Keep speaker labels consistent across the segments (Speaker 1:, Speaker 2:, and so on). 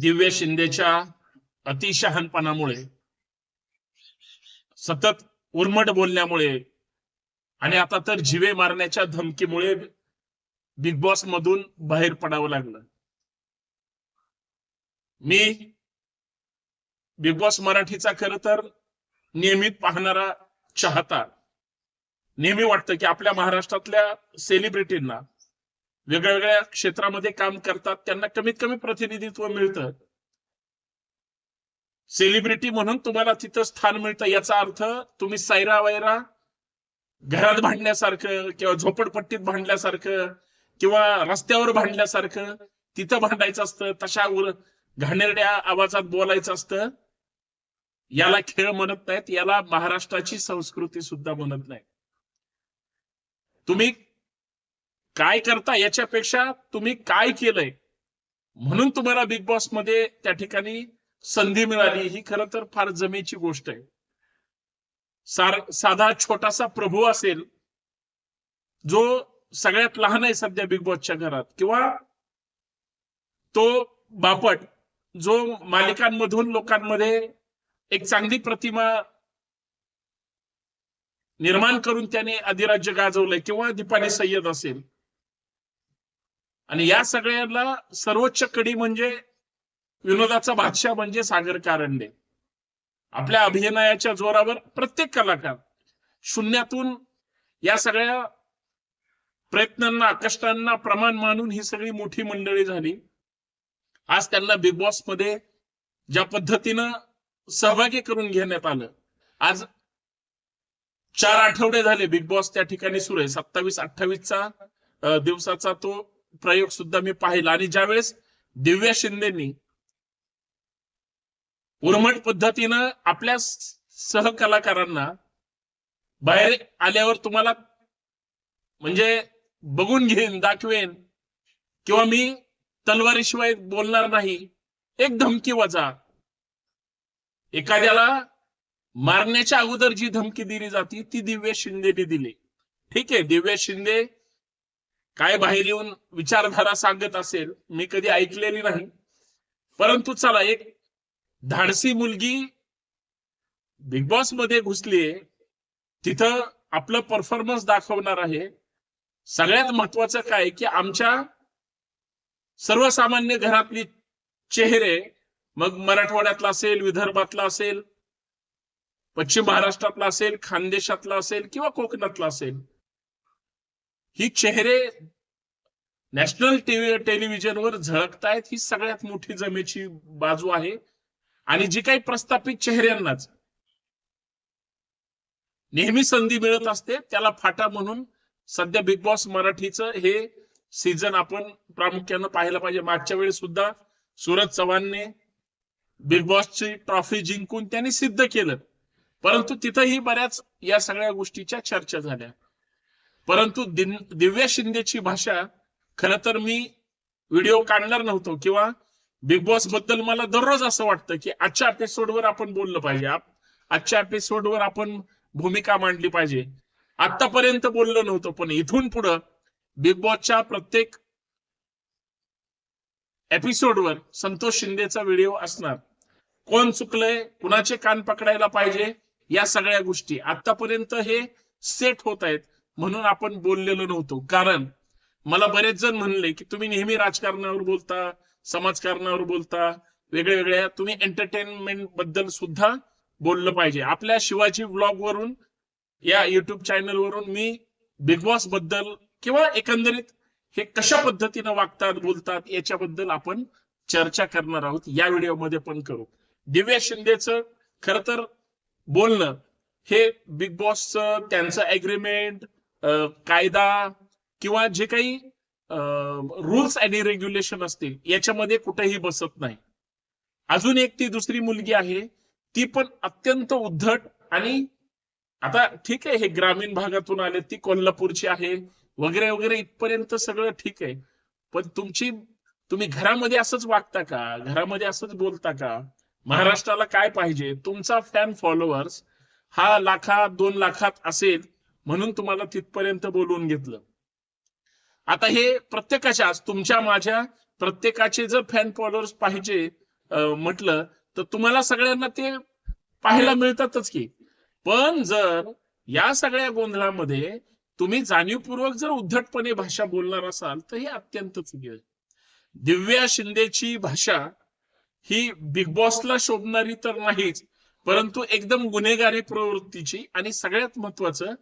Speaker 1: दिव्य शिंदेच्या अतिशहानपणामुळे सतत उर्मट बोलण्यामुळे आणि आता तर जिवे मारण्याच्या धमकीमुळे बिग बॉस मधून बाहेर पडावं लागलं. मी बिग बॉस मराठीचा खर तर नियमित पाहणारा चाहता. नेहमी वाटतं की आपल्या महाराष्ट्रातल्या सेलिब्रिटींना वेगळ्या वेगळ्या क्षेत्रामध्ये काम करतात त्यांना कमीत कमी प्रतिनिधित्व मिळतं. सेलिब्रिटी म्हणून तुम्हाला तिथं स्थान मिळतं. याचा अर्थ तुम्ही सायरा वैरा घरात भांडण्यासारखं किंवा झोपडपट्टीत भांडल्यासारखं किंवा रस्त्यावर भांडल्यासारखं तिथं भांडायचं असतं तशा उर घाणेरड्या आवाजात बोलायचं असतं. याला खेळ म्हणत नाहीत याला महाराष्ट्राची संस्कृती सुद्धा म्हणत नाही तुम्ही काय करता याच्यापेक्षा तुम्ही काय केलंय? म्हणून तुम्हाला बिग बॉसमध्ये त्या ठिकाणी संधी मिळाली. ही खर तर फार जमेची गोष्ट आहे. सार साधा छोटासा प्रभू असेल जो सगळ्यात लहान आहे सध्या बिग बॉसच्या घरात किंवा तो बापट जो मालिकांमधून लोकांमध्ये एक चांगली प्रतिमा निर्माण करून त्याने अधिराज्य गाजवलंय किंवा दीपाली सय्यद असेल आणि या सगळ्याला सर्वोच्च कडी म्हणजे विनोदाचा बादशाह म्हणजे सागर कारंडे. आपल्या अभिनयाच्या जोरावर प्रत्येक कलाकार शून्यातून या सगळ्या प्रयत्नांना कष्टांना प्रमाण मानून ही सगळी मोठी मंडळी झाली. आज त्यांना बिग बॉसमध्ये ज्या पद्धतीनं सहभागी करून घेण्यात आलं. आज चार आठवडे झाले बिग बॉस त्या ठिकाणी सुरू आहे. सत्तावीस अठ्ठावीसचा दिवसाचा तो प्रयोग सुद्धा मी पाहिला. आणि ज्यावेळेस दिव्या शिंदेनी उर्मट पद्धतीनं आपल्या सहकलाकारांना बाहेर आल्यावर तुम्हाला म्हणजे बघून घेईन दाखवेन किंवा मी तलवारीशिवाय बोलणार नाही एक धमकी वजा. एखाद्याला मारण्याच्या अगोदर जी धमकी दिली जाती ती दिव्य शिंदेने दिली. ठीक आहे दिव्य शिंदे काय बाहेर येऊन विचारधारा सांगत असेल मी कधी ऐकलेली नाही. परंतु चला एक धाडसी मुलगी बिग बॉसमध्ये घुसलीये. तिथं आपलं परफॉर्मन्स दाखवणार आहे. सगळ्यात महत्वाचं काय की आमच्या सर्वसामान्य घरातली चेहरे मग मराठवाड्यातला असेल विदर्भातला असेल पश्चिम महाराष्ट्रातला असेल खानदेशातला असेल किंवा कोकणातला असेल ही चेहरे नॅशनल टीव्ही टेलिव्हिजनवर झळकतायत ही सगळ्यात मोठी जमेची बाजू आहे. आणि जी काही प्रस्थापित चेहऱ्यांनाच नेहमी संधी मिळत असते त्याला फाटा म्हणून सध्या बिग बॉस मराठीचं हे सीझन आपण प्रामुख्यानं पाहायला पाहिजे. मागच्या वेळी सुद्धा सूरज चव्हाणने बिग बॉसची ट्रॉफी जिंकून त्यांनी सिद्ध केलं. परंतु तिथंही बऱ्याच या सगळ्या गोष्टीच्या चर्चा झाल्या. परंतु दिन- दिव्या शिंदेची भाषा खरं तर मी व्हिडिओ काढणार नव्हतो किंवा बिग बॉसबद्दल मला दररोज असं वाटतं की आजच्या एपिसोडवर आपण बोललं पाहिजे. आजच्या एपिसोडवर आपण भूमिका मांडली पाहिजे. आतापर्यंत बोललो नव्हतो पण इथून पुढं बिग बॉसच्या प्रत्येक एपिसोडवर संतोष शिंदेचा व्हिडिओ असणार. कोण चुकलंय कुणाचे कान पकडायला पाहिजे या सगळ्या गोष्टी. आतापर्यंत हे सेट होत आहेत. म्हणून आपण बोललेलो नव्हतो. कारण मला बरेच जण म्हणले की तुम्ही नेहमी राजकारणावर बोलता समाजकारणावर बोलता वेगळ्या वेगळ्या तुम्ही एंटरटेनमेंटबद्दल सुद्धा बोललं पाहिजे. आपल्या शिवाजी ब्लॉग वरून या युट्यूब चॅनल वरून मी बिग बॉसबद्दल किंवा एकंदरीत हे कशा पद्धतीनं वागतात बोलतात याच्याबद्दल आपण चर्चा करणार आहोत. या व्हिडिओमध्ये पण करू. दिव्या शिंदेचं खर तर बोलणं हे बिग बॉसचं त्यांचं अग्रीमेंट कायदा किंवा जे काही रुल्स अँड रेग्युलेशन असतील याच्यामध्ये कुठेही बसत नाही. अजून एक ती दुसरी मुलगी आहे ती पण अत्यंत उद्धट आणि आता ठीक आहे हे ग्रामीण भागातून आले ती कोल्हापूरची आहे वगैरे वगैरे इथपर्यंत सगळं ठीक आहे. पण तुमची तुम्ही घरामध्ये असंच वागता का? घरामध्ये असंच बोलता का? महाराष्ट्राला काय पाहिजे? तुमचा फॅन फॉलोअर्स हा लाखात दोन लाखात असेल म्हणून तुम्हाला तिथपर्यंत बोलवून घेतलं. आता हे प्रत्येकाच्या तुमच्या माझ्या प्रत्येकाचे जर फॅन फॉलोअर्स पाहिजे म्हटलं तर तुम्हाला सगळ्यांना ते पाहायला मिळतातच की. पण जर या सगळ्या गोंधळामध्ये तुम्ही जाणीवपूर्वक जर उद्धटपणे भाषा बोलणार असाल तर हे अत्यंत चुकी आहे. दिव्या शिंदेची भाषा ही बिग बॉसला शोभणारी तर नाहीच परंतु एकदम गुन्हेगारी प्रवृत्तीची आणि सगळ्यात महत्वाचं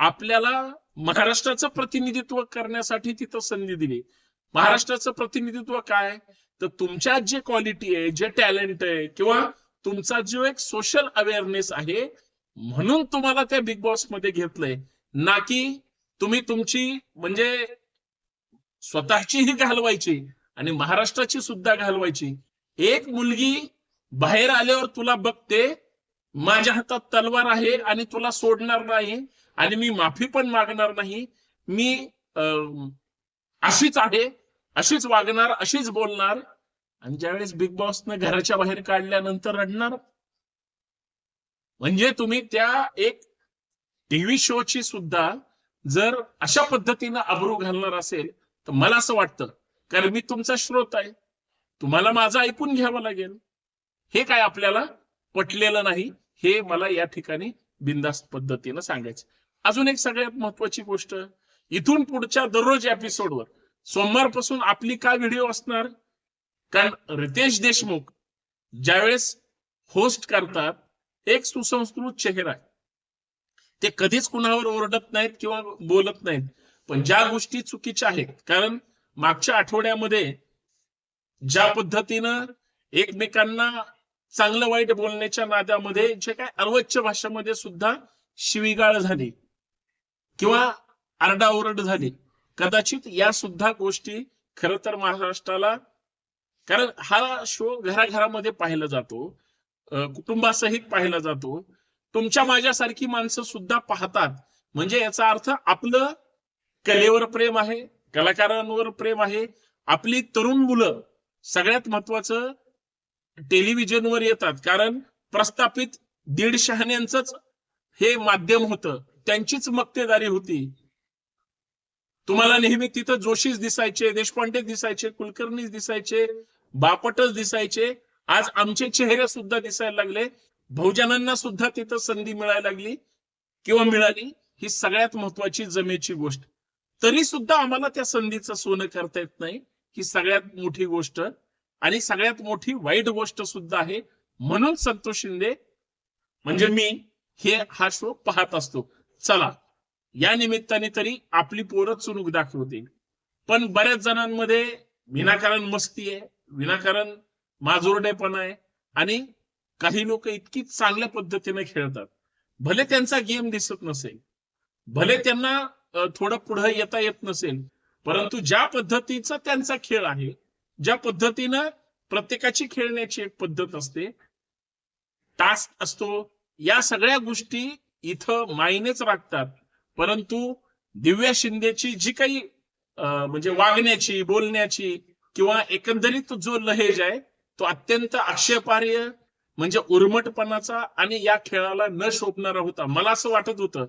Speaker 1: आपल्याला महाराष्ट्राचं प्रतिनिधित्व करण्यासाठी तिथं संधी दिली. महाराष्ट्राचं प्रतिनिधित्व काय? तर तुमच्यात जे क्वालिटी आहे जे टॅलेंट आहे किंवा तुमचा जो एक सोशल अवेअरनेस आहे म्हणून तुम्हाला त्या बिग बॉसमध्ये घेतलंय. ना की तुम्ही तुमची म्हणजे स्वतःचीही घालवायची आणि महाराष्ट्राची सुद्धा घालवायची. एक मुलगी बाहेर आल्यावर तुला बघते माझ्या हातात तलवार आहे आणि तुला सोडणार नाही आणि मी माफी पण मागणार नाही. मी अं, अशीच आहे अशीच वागणार अशीच बोलणार. आणि ज्यावेळेस बिग बॉसनं घराच्या बाहेर काढल्यानंतर रडणार म्हणजे तुम्ही त्या एक टीव्ही शोची सुद्धा जर अशा पद्धतीनं अब्रू घालणार असेल तर मला असं वाटतं कारण मी तुमचा श्रोत आहे. तुम्हाला माझं ऐकून घ्यावं लागेल. हे काय आपल्याला पटलेलं नाही हे मला या ठिकाणी बिंदास्त पद्धतीनं सांगायचं. अजून एक सगळ्यात महत्वाची गोष्ट इथून पुढच्या दररोज एपिसोडवर सोमवारपासून आपली काय व्हिडिओ असणार? कारण रितेश देशमुख ज्यावेळेस होस्ट करतात एक सुसंस्कृत चेहरा आहे. ते कधीच कुणावर ओरडत नाहीत किंवा बोलत नाहीत पण ज्या गोष्टी चुकीच्या आहेत कारण मागच्या आठवड्यामध्ये ज्या पद्धतीनं एकमेकांना चांगलं वाईट बोलण्याच्या नादामध्ये जे काय अर्वच्च भाषेमध्ये सुद्धा शिवीगाळ झाली. किंवा आरडाओरड झाली. कदाचित या सुद्धा गोष्टी खर तर महाराष्ट्राला कारण हा शो घराघरामध्ये पाहिला जातो कुटुंबासहित पाहिला जातो. तुमच्या माझ्यासारखी माणसं सुद्धा पाहतात. म्हणजे याचा अर्थ आपलं कलेवर प्रेम आहे कलाकारांवर प्रेम आहे आपली तरुण मुलं सगळ्यात महत्वाचं टेलिव्हिजनवर येतात. कारण प्रस्थापित दीड शहाण्यांचंच हे माध्यम होतं. त्यांचीच मक्तेदारी होती. तुम्हाला नेहमी तिथं जोशीच दिसायचे देशपांडे दिसायचे कुलकर्णीच दिसायचे बापटच दिसायचे. आज आमचे चेहरे सुद्धा दिसायला लागले. बहुजनांना सुद्धा तिथं संधी मिळायला लागली. किंवा मिळाली ही सगळ्यात महत्वाची जमेची गोष्ट. तरी सुद्धा आम्हाला त्या संधीचं सोनं करता येत नाही. ही सगळ्यात मोठी गोष्ट. आणि सगळ्यात मोठी वाईट गोष्ट सुद्धा आहे म्हणून संतोष शिंदे म्हणजे मी हे हा शो पाहत असतो. चला या निमित्ताने तरी आपली पोरं चुनूक दाखवते. पण बऱ्याच जणांमध्ये विनाकारण मस्ती आहे विनाकारण माजुरडेपणा आहे आणि काही लोक इतकी चांगल्या पद्धतीने खेळतात. भले त्यांचा गेम दिसत नसेल भले त्यांना थोडं पुढे येता येत नसेल परंतु ज्या पद्धतीचा त्यांचा खेळ आहे ज्या पद्धतीनं प्रत्येकाची खेळण्याची एक पद्धत असते टास्क असतो या सगळ्या गोष्टी इथं मायनेच राखतात परंतु दिव्या शिंदेची जी काही म्हणजे वागण्याची बोलण्याची किंवा एकंदरीत जो लहेज आहे तो अत्यंत आक्षेपार्य म्हणजे उर्मटपणाचा आणि या खेळाला न शोभणारा होता. मला असं वाटत होतं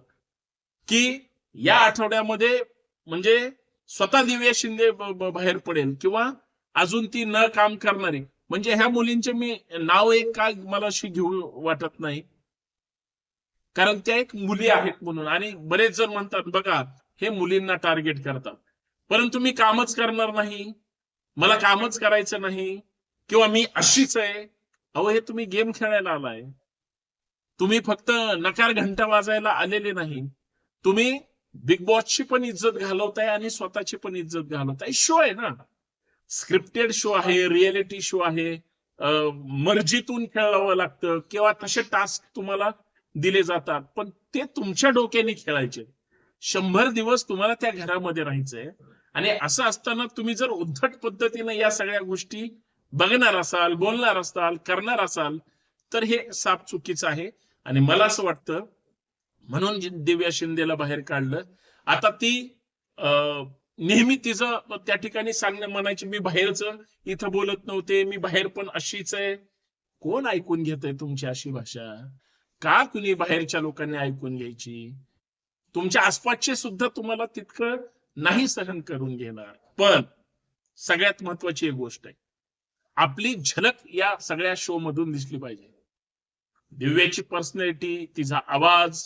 Speaker 1: की या आठवड्यामध्ये म्हणजे स्वतः दिव्या शिंदे बाहेर पडेल किंवा अजून ती न काम करणारी. म्हणजे ह्या मुलींचे मी नाव एक का मला अशी घेऊ वाटत नाही. कारण त्या एक मुली आहेत म्हणून. आणि बरेच जण म्हणतात बघा हे मुलींना टार्गेट करतात. परंतु मी कामच करणार नाही. मला कामच करायचं नाही. किंवा मी अशीच आहे. अहो हे तुम्ही गेम खेळायला आलाय. तुम्ही फक्त नकार घंटा वाजायला आलेले नाही. तुम्ही बिग बॉसची पण इज्जत घालवताय आणि स्वतःची पण इज्जत घालवताय. शो आहे ना. स्क्रिप्टेड शो आहे रिअलिटी शो आहे मर्जीतून खेळावं लागतं किंवा तसे टास्क तुम्हाला दिले जातात पण ते तुमच्या डोक्याने खेळायचे. शंभर दिवस तुम्हाला त्या घरामध्ये राहायचंय. आणि असं असताना तुम्ही जर उद्धट पद्धतीने या सगळ्या गोष्टी बघणार असाल बोलणार असाल करणार असाल तर हे साप चुकीचं आहे. आणि मला असं वाटतं म्हणून दिव्या शिंदेला बाहेर काढलं आता ती अं, नेहमी तिचं त्या ठिकाणी सांगणं म्हणायची मी बाहेरच इथं बोलत नव्हते मी बाहेर पण अशीच आहे. कोण ऐकून घेतय तुमची अशी भाषा? का कुणी बाहेरच्या लोकांनी ऐकून घ्यायची? तुमच्या आसपासचे सुद्धा तुम्हाला तितकं नाही सहन करून घेणार. पण सगळ्यात महत्वाची एक गोष्ट आहे. आपली झलक या सगळ्या शो मधून दिसली पाहिजे. दिव्याची पर्सनॅलिटी तिचा आवाज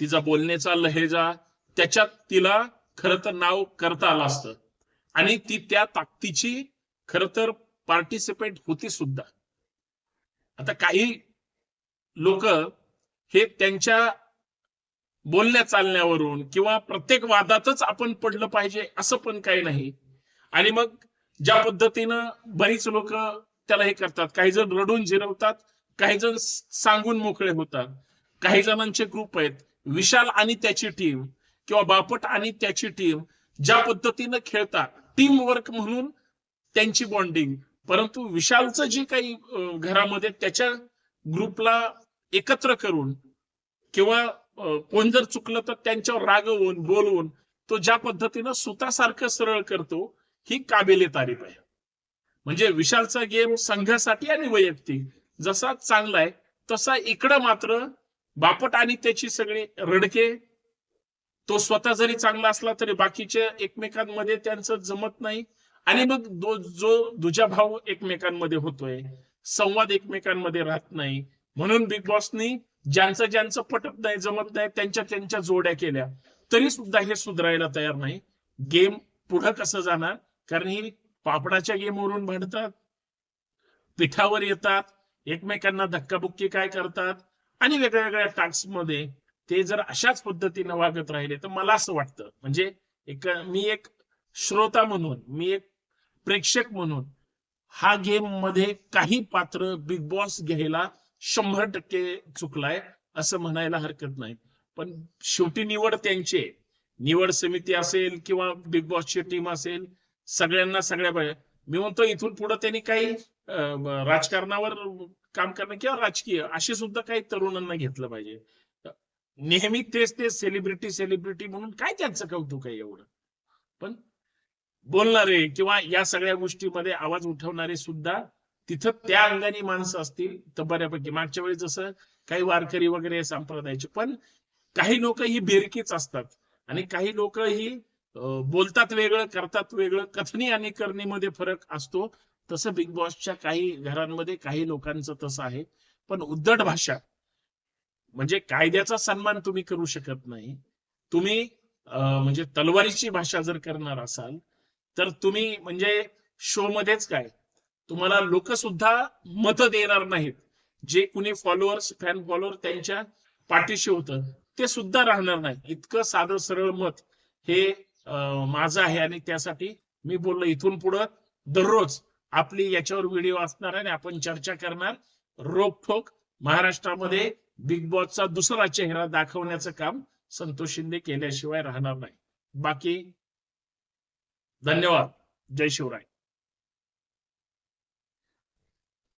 Speaker 1: तिचा बोलण्याचा लहेजा त्याच्यात तिला खर तर नाव करता आलं असतं. आणि ती त्या ताकदीची खर तर पार्टिसिपेट होती सुद्धा. आता काही लोक हे त्यांच्या बोलण्या चालण्यावरून किंवा प्रत्येक वादातच आपण पडलं पाहिजे असं पण काही नाही. आणि मग ज्या पद्धतीनं बरीच लोक त्याला हे करतात. काही जण रडून जिरवतात काही जण सांगून मोकळे होतात. काही जणांचे ग्रुप आहेत. विशाल आणि त्याची टीम किंवा बापट आणि त्याची टीम ज्या पद्धतीनं खेळतात टीम वर्क म्हणून त्यांची बॉन्डिंग परंतु विशालचं जे काही घरामध्ये त्याच्या ग्रुपला एकत्र करून किंवा कोण जर चुकलं तर त्यांच्यावर रागवून बोलवून तो ज्या पद्धतीनं सुतासारखं सरळ करतो ही काबिले तारीफ आहे. म्हणजे विशालचा गेम संघासाठी आणि वैयक्तिक. जसा चांगला आहे तसा इकडं मात्र बापट आणि त्याची सगळी रडके तो स्वतः जरी चांगला असला तरी बाकीच्या एकमेकांमध्ये त्यांचं जमत नाही. आणि मग जो दुजा भाव एकमेकांमध्ये होतोय संवाद एकमेकांमध्ये राहत नाही. म्हणून बिग बॉसनी ज्यांचं ज्यांचं पटत नाही जमत नाही त्यांच्या त्यांच्या जोड्या केल्या. तरी सुद्धा हे सुधारायला तयार नाही. गेम पुढं कसं जाणार? कारण ही पापडाच्या गेमवरून भांडतात पिठावर येतात. एकमेकांना धक्काबुक्की काय करतात? आणि वेगळ्या वेगळ्या टास्कमध्ये ते जर अशाच पद्धतीनं वागत राहिले तर मला असं वाटतं म्हणजे एक मी एक श्रोता म्हणून मी एक प्रेक्षक म्हणून हा गेममध्ये काही पात्र बिग बॉस घ्यायला शंभर टक्के चुकलाय असं म्हणायला हरकत नाही. पण शेवटी निवड त्यांची निवड समिती असेल किंवा बिग बॉसची टीम असेल सगळ्यांना सगळ्या मी म्हणतो इथून पुढे त्यांनी काही राजकारणावर काम करणं किंवा राजकीय असे सुद्धा काही तरुणांना घेतलं पाहिजे. नेहमी तेच ते सेलिब्रिटी सेलिब्रिटी म्हणून काय त्यांचं कौतुक आहे एवढं? पण बोलणारे किंवा या सगळ्या गोष्टीमध्ये आवाज उठवणारे सुद्धा तिथं त्या अंगाने माणसं असतील तर बऱ्यापैकी. मागच्या वेळी जसं काही वारकरी वगैरे संप्रदायाचे पण काही लोक ही बेरकीच असतात. आणि काही लोक ही बोलतात वेगळं करतात वेगळं कथनी आणि करणीमध्ये फरक असतो. तसं बिग बॉसच्या काही घरांमध्ये काही लोकांचं तसं आहे. पण उद्धट भाषा म्हणजे कायद्याचा सन्मान तुम्ही करू शकत नाही. तुम्ही म्हणजे तलवारीची भाषा जर करणार असाल तर तुम्ही म्हणजे शो मध्येच काय? तुम्हाला लोक सुद्धा मत देणार नाहीत. जे कुणी फॉलोअर्स फॅन फॉलोअर त्यांच्या पाठीशी होतं ते सुद्धा राहणार नाही. इतकं साधं सरळ मत हे माझं आहे आणि त्यासाठी मी बोललो. इथून पुढं दररोज आपली याच्यावर व्हिडिओ असणार आणि आपण चर्चा करणार. रोखोक महाराष्ट्रामध्ये बिग बॉसचा दुसरा चेहरा दाखवण्याचं काम संतोष शिंदे केल्याशिवाय राहणार नाही. बाकी धन्यवाद. जय शिवराय.